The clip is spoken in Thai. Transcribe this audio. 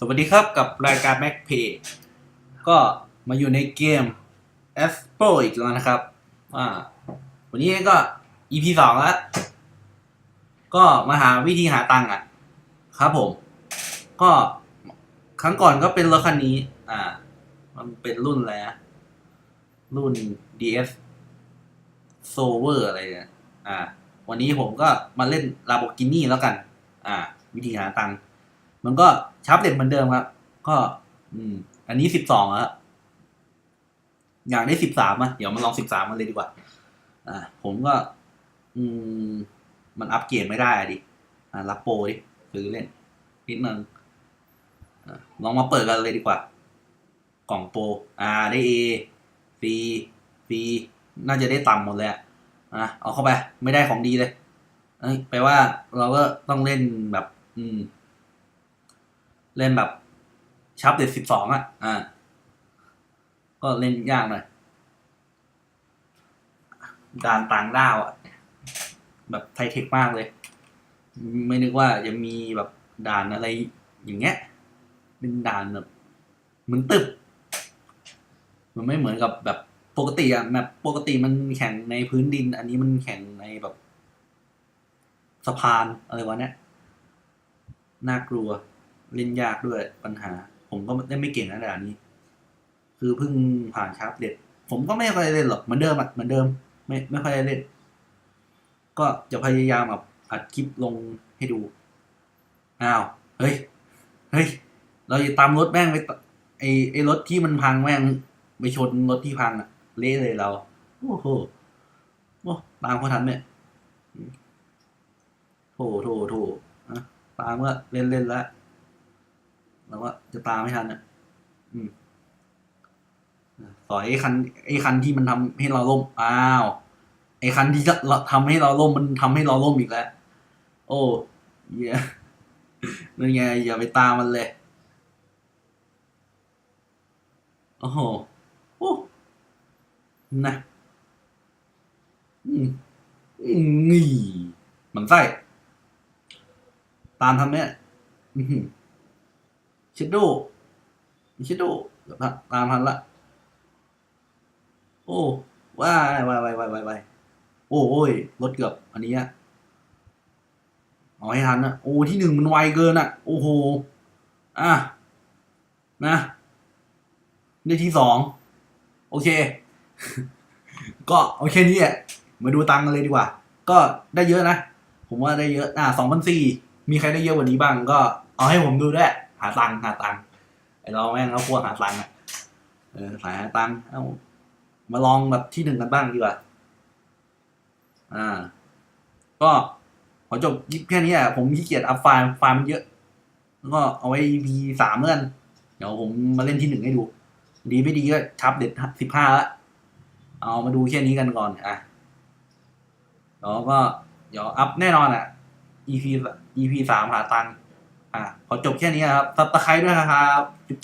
สวัสดีครับกับรายการ Mac Pay ก็มาอยู่ในเกม a s p o อีกแล้วนะครับอ่าวันนี้ก็ EP สองแล้วก็มาหาวิธีหาตังค์อะ ครับผม ก็ครั้งก่อนก็เป็นรถคันนี้ อ่า มันเป็นรุ่นอะไรนะรุ่น DS s o v e r อะไรเนี่ยอ่า วันนี้ผมก็มาเล่น Lamborghini แล้วกัน อ่า วิธีหาตังค์ มันก็ชับเด็ดเหมือนเดิมครับ ก็ อืม อันนี้สิบสองอะอยากได้สิบสามอะ เดี๋ยวมาลองสิบสามมาเลยดีกว่า อ่า ผมก็ อืม มันอัปเกรดไม่ได้อะดิ อ่า รับโปรดิซื้อเล่น นิดนึงอะลองมาเปิดกันเลยดีกว่า กล่องโปรอ่า ได้เอฟีฟีน่าจะได้ต่ำหมดเลยอะอะเอาเข้าไป ไม่ได้ของดีเลย เอ้ยแปลว่าเราก็ต้องเล่นแบบ อืม เล่นแบบชับเด็ดสิบสองอะ อ่า ก็เล่นยากหน่อยด่านต่างดาวอะ แบบไทเทคมากเลย ไม่นึกว่าจะมีแบบด่านอะไรอย่างเงี้ย เป็นด่านแบบเหมือนตึบ มันไม่เหมือนกับแบบปกติอะแบบปกติมันแข่งในพื้นดิน อันนี้มันแข่งในแบบสะพานอะไรวะเนี่ยน่ากลัว เล่นยากด้วยปัญหา ผมก็เล่นไม่เก่งนะด่านนี้ คือเพิ่งผ่านชาร์ปเด็ด ผมก็ไม่ค่อยได้เล่นหรอกเหมือนเดิมอะเหมือนเดิม ไม่ไม่ค่อยได้เล่น ก็จะพยายามแบบอัดคลิปลงให้ดูอ้าวเฮ้ยเฮ้ยเราจะตามรถแม่งไปไอไอรถที่มันพังแม่งไปชนรถที่พังอะเละเลยเราโอ้โหโอ้ตามเขาทันเนี่ยโถโถโถอะตามก็เล่นเล่นแล้ว เราก็จะตามไม่ทันอะอืมสอยไอ้คันไอ้คันที่มันทำให้เราล่มอ้าวไอ้คันที่จะทำให้เราล่มมันทำให้เราล่มอีกแล้ว โอ้เหี้ยนั่นไงอย่าไปตามมันเลยโอ้โหโอ้นะอืมอืมนี่มันไส้ตามทำเนี่ยอื้อหือ ชิดโดชิดโดตามทันละ โอ้ว้ายว้ายว้ายว้ายว้ายว้ายโอ้โอ้ยรถเกือบอันนี้อะเอาให้ทันนะโอ้ที่หนึ่งมันไวเกินอะโอ้โหอะนะได้ที่สองโอเค ก็โอเคนี้อะมาดูตังค์กันเลยดีกว่า ก็ได้เยอะนะ ผมว่าได้เยอะอ่าสองพันสี่มีใครได้เยอะกว่านี้บ้างก็เอาให้ผมดูด้วย หาตังค์หาตังค์ไอเราแม่งเอาพวกหาตังค์อะเออสายหาตังค์เอามาลองแบบที่หนึ่งกันบ้างดีกว่า อ่า ก็ขอจบคลิปแค่นี้อะผมขี้เกียจอัพไฟล์ไฟล์มันเยอะ แล้วก็เอาไว้ EP สามเมื่อนเดี๋ยวผมมาเล่นที่หนึ่งให้ดู ดีไม่ดีก็ชับเด็ดสิบห้าละเอามาดูแค่นี้กันก่อนอะแล้วก็เดี๋ยวอัพแน่นอนอะ EP EP สามหาตังค์ อะขอจบแค่นี้นะครับซับตะไคร้ด้วยนะครับจุ๊บ